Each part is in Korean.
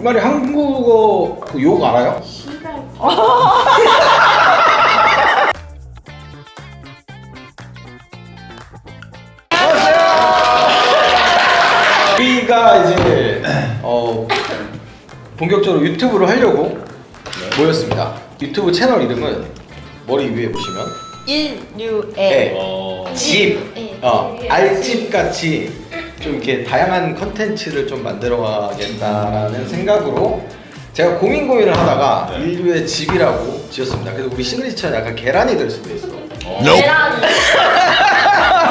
희말이 한국어 그 욕 알아요? 시발. 우리가 이제 어 본격적으로 유튜브를 하려고 모였습니다. 유튜브 채널 이름은 머리 위에 보시면 인류의 네. 어... 집, 네. 어, 알집 같이 좀 이렇게 다양한 컨텐츠를 좀 만들어가겠다는 생각으로 제가 고민 고민을 하다가 네. 인류의 집이라고 지었습니다. 그래서 우리 시그니처는 약간 계란이 될 수도 있어. 계란.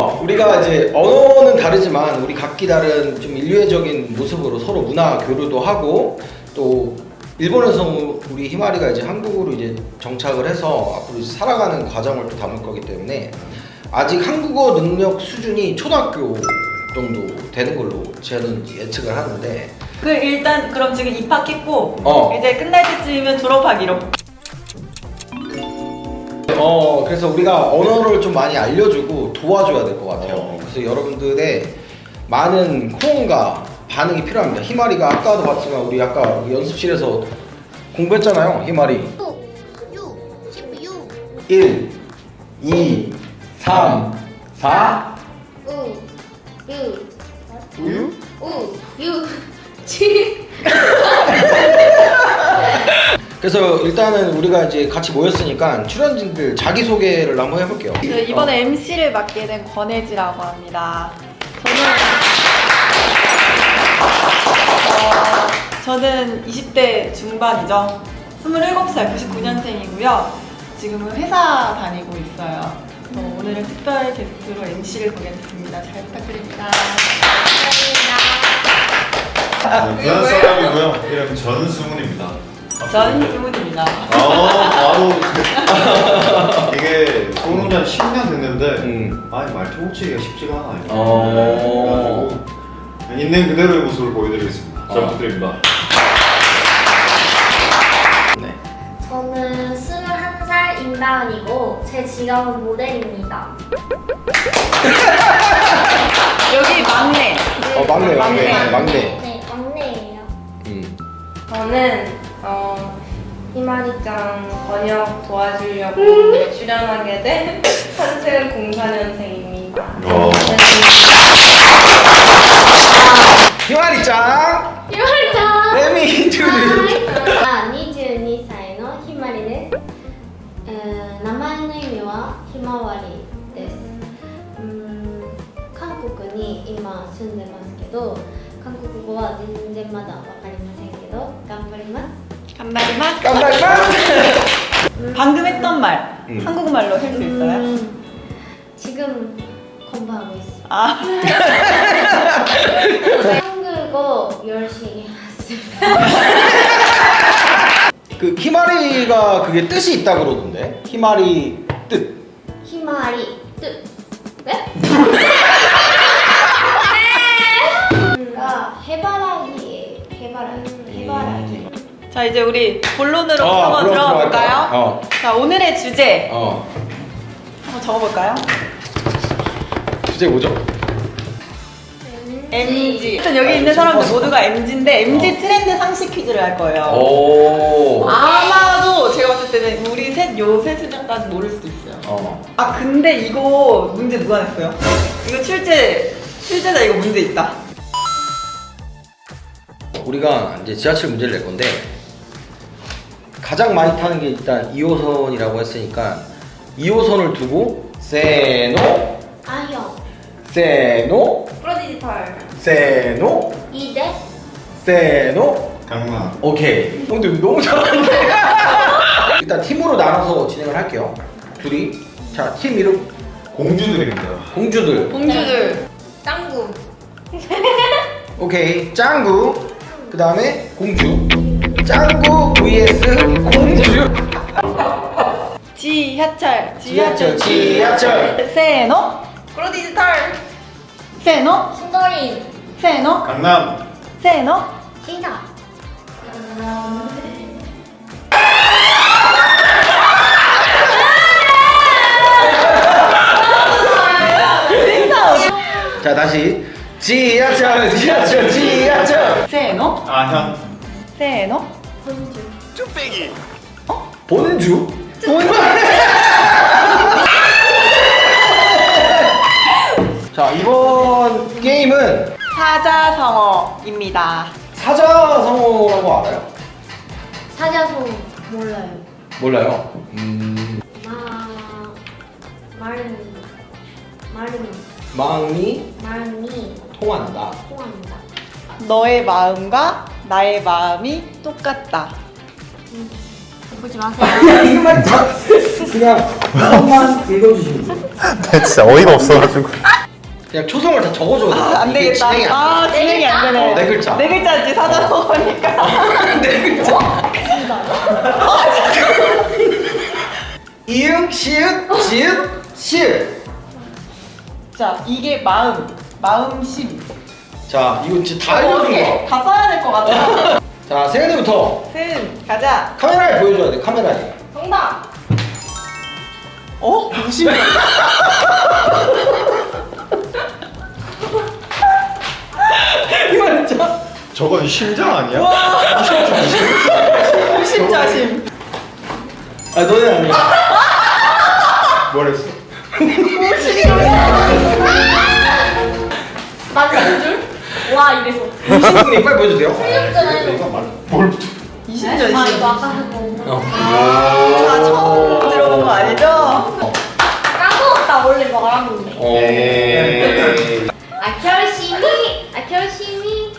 어, 우리가 이제 언어는 다르지만 우리 각기 다른 좀 인류애적인 모습으로 서로 문화 교류도 하고 또 일본에서 우리 희마리가 이제 한국으로 이제 정착을 해서 앞으로 이제 살아가는 과정을 또 담을 거기 때문에 아직 한국어 능력 수준이 초등학교 정도 되는 걸로 저는 예측을 하는데 그 일단 그럼 지금 입학했고 어. 이제 끝날 때쯤이면 졸업하기로 어 그래서 우리가 언어를 좀 많이 알려주고 도와줘야 될 것 같아요. 어. 그래서 여러분들의 많은 호응과 반응이 필요합니다. 희마리가 아까도 봤지만 우리 아까 연습실에서 공부했잖아요. 희마리 6, 16, 1, 2, 3, 4. 6, 7. 그래서 일단은 우리가 이제 같이 모였으니까 출연진들 자기 소개를 한번 해볼게요. 그 이번에 MC를 맡게 된 권혜지라고 합니다. 저는 어, 저는 20대 중반이죠 27살 99년생이고요 지금은 회사 다니고 있어요 그래서 오늘은 특별 게스트로 MC를 보게 됐습니다 잘 부탁드립니다 네, 부산 사람이고요. 이름 전승훈입니다. 전주문입니다 아, 바로 이게 소문이 한 10년 됐는데 음. 아니 말투 고치기가 쉽지가 않아요. 어. 그래가지고 있는 그대로의 모습을 보여드리겠습니다. 잘 어. 부탁드립니다. 21살 임다은이고 제 직업은 모델입니다. 여기 막내 어 막내 막내 막내. 막내. 네, 막내예요. 음. 저는 어, 희마리짱 번역 도와주려고 출연하게 된 한채은 04년생입니다. 와. 희마리 짱. 희마리짱! んでますけど韓国語は全然まだわかりませんけど頑張ります 간발이만 깜짝이야. 방금 했던 말 음. 한국말로 할 수 있어요? 음, 지금 공부하고 있어요 아 한국어 열심히 했습니다 그 희마리가 그게 뜻이 있다 그러던데. 희마리 뜻. 희마리 뜻 네? 자 이제 우리 본론으로 어, 한번 들어가 볼까요? 들어갈까요? 어. 자 오늘의 주제 어. 한번 적어볼까요? 주제 뭐죠? MG. 일단 여기 있는 사람들 모두가 MG인데 MG 어. 트렌드 상식 퀴즈를 할 거예요. 오. 아마도 제가 봤을 때는 우리 셋 요세 수준까지 모를 수도 있어요. 어. 아 근데 이거 문제 누가 냈어요? 이거 출제 출제자 이거 문제 있다. 우리가 이제 지하철 문제를 낼 건데 가장 많이 타는 게 일단 2호선이라고 했으니까 2호선을 두고 세노 아형 세노 프로디지털 세노 이대 세노 강남. 오케이. 어, 근데 너무 잘하는데. 일단 팀으로 나눠서 진행을 할게요. 둘이 자 팀 이름 공주들입니다. 공주들. 공주들 짱구 오케이 짱구. 그 다음에 공주. 짱구 vs 공주. 지하철 지하철 지하철. 세노 프로디지털 세노 신도림 세노 강남. 세노 신사 자 다시 지하철 지하철 지하철. 세노 아현. 세노? 본주? 자 이번 게임은 사자성어입니다. 사자성어라고 알아요? 사자성 몰라요. 몰라요. 음, 마 말은 말은 마음이 말이 통한다. 통한다. 너의 마음과 나의 마음이 똑같다. 보지 마세요. 이것만 다 그냥 마음만 읽어주시면 돼요. 네, 진짜 어이가 없어가지고. 그냥 초성을 다 적어줘도. 아, 안 되겠다. 진행이 안 아, 진행이 안 되네. 어, 네 글자. 네 글자지, 사자성어니까. 돼. 네 글자. 이응, 시읒, 지읒, 시읒. 자, 이게 마음, 마음심. 자, 이거 진짜 알려준. 다 써야 될 것 같아. 자, 세연이부터 승, 가자. 카메라에 보여줘야 돼. 카메라에. 정답. 어? 무심해. 이거 진짜. 저건 심장 아니야? 무심자심. 아, 너네 아니야. 뭐랬어? 맞는 줄? 와 이래서. 무신분이 빨리 보여주세요. 이거 말. 뭘? 아 이심자심. 이거 아까 하고. 어. 다 처음 들어본 거 아니죠? 까먹었다 원래 말하는데. 어. 에이. 아 결심이 아 결심이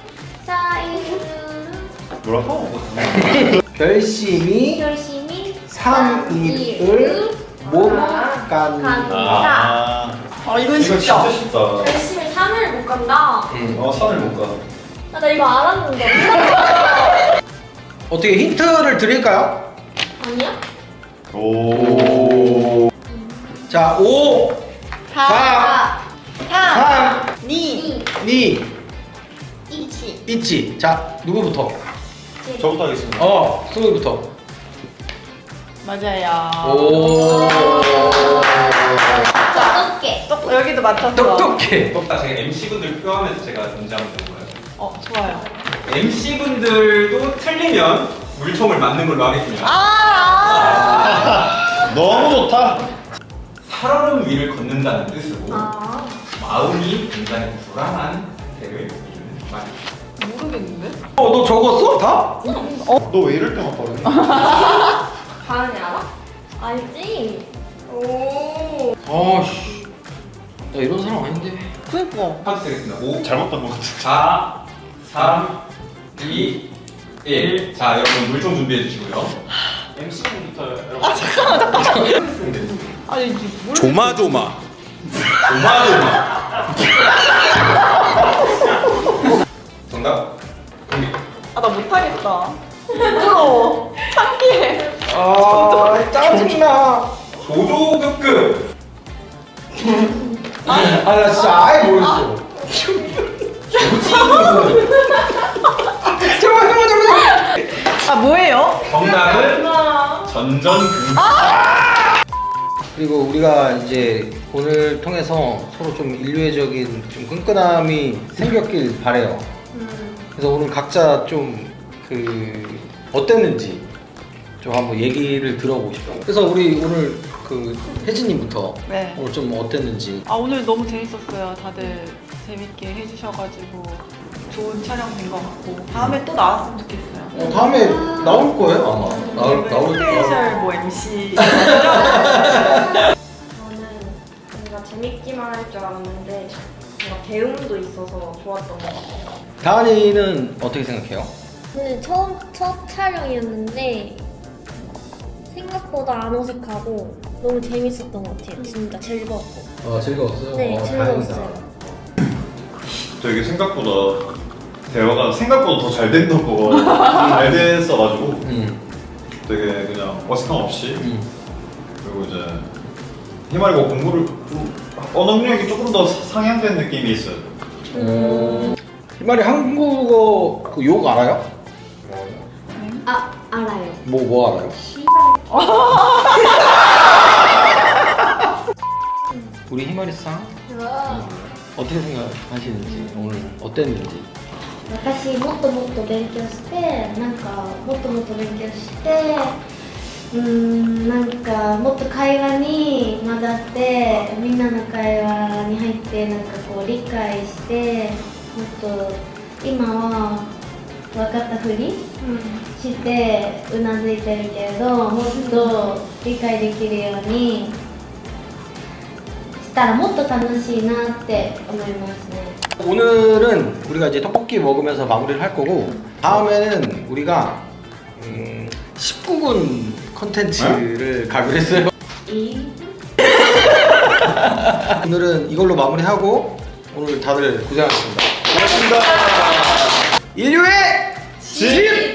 쌓이는 뭐라고? 결심이 결심이 삼일을 못 간다. 간다. 아. 어, 이건 이거? 진짜 쉽다. 결심을 3을 못 간다. 음. 어 산을 못 가. 아, 나 이거 알았는데. 어떻게 힌트를 드릴까요? 아니야? 오. 자, 5, 4, 3, 3, 2, 2, 이치. 있지. 자, 누구부터? 저부터 하겠습니다. 어, 승우부터. 맞아요. 오. 어떻게? 똑, 여기도 맞췄어. 똑똑해. 아, 제가 MC분들 표하면서 제가 낸 거예요. 어, 좋아요. MC분들도 틀리면 물총을 맞는 걸로 하겠습니다. 아! 너무 좋다. 살얼음 위를 걷는다는 뜻으로 아. 마음이 굉장히 불안한 상태를 이루는 말입니다. 모르겠는데? 어, 너 적었어? 다? 너 왜 이럴 때만 빠르니? 다은이 알아? 알지? 오. 아, 씨. 나 이런 사람 아닌데. 그니까. 카운트 되겠습니다. 5, 잘못 본것 같아. 4, 3, 2, 1. 자, 여러분 물총 준비해 주시고요. MC분부터 여러분. 아, 잠깐만, 잠깐만. 아니, 이게 뭘. 조마조마. 조마조마. 정답? 공개. 아, 나 못하겠다. 부끄러워. 창피해. 아, 짜증나. 조조급급. 아, 나 진짜 아예 모르겠어. 제발, 제발. 아, 뭐예요? 정답은 전전긍긍. 그리고 우리가 이제 오늘 통해서 서로 좀 인류애적인 좀 끈끈함이 생겼길 바래요. 그래서 오늘 각자 좀 그 어땠는지 좀 한번 얘기를 들어보고 싶어요. 그래서 우리 오늘 그 혜진님부터 네. 오늘 좀 어땠는지. 아, 오늘 너무 재밌었어요. 다들 재밌게 해주셔가지고 좋은 촬영 된 것 같고. 다음에 또 나왔으면 좋겠어요. 어, 다음에 나올 거예요 아마. 나올 나올 스페셜 뭐 MC. 저는 뭔가 재밌기만 할 줄 알았는데 뭔가 배움도 있어서 좋았던 것 같아요. 다은이는 어떻게 생각해요? 근데 처음 첫 촬영이었는데 생각보다 안 어색하고 너무 재밌었던 것 같아요. 진짜 즐거웠고. 어 즐거웠어요. 네, 즐거웠어요. 되게 생각보다 대화가 생각보다 더 잘 된다고 잘 됐어가지고 음, 되게 그냥 어색함 없이 음. 그리고 이제 희말이가 공부를 좀 언어 능력이 조금 더 상향된 느낌이 있어요. 어, 이 말이 한국어 그 욕 알아요? 아 알아요. 뭐 뭐 알아요? 우리 희마리 상 어떻게 생각하시는지 오늘 어땠는지 私もっともっと勉強してなんかもっともっと勉強してうーんなんかもっと会話に混ざってみんなの会話に入ってなんかこう理解してもっと今は分かったふりしてうなずいてるけれどもっと理解できるようにし たらもっと楽しいなって思いますね。 오늘은 우리가 이제 떡볶이 먹으면서 마무리를 할 거고 다음에는 우리가 음, 19군 컨텐츠를 가기로 했어요. 이 오늘은 이걸로 마무리하고 오늘 다들 고생하셨습니다. 고맙습니다. 인류의 집!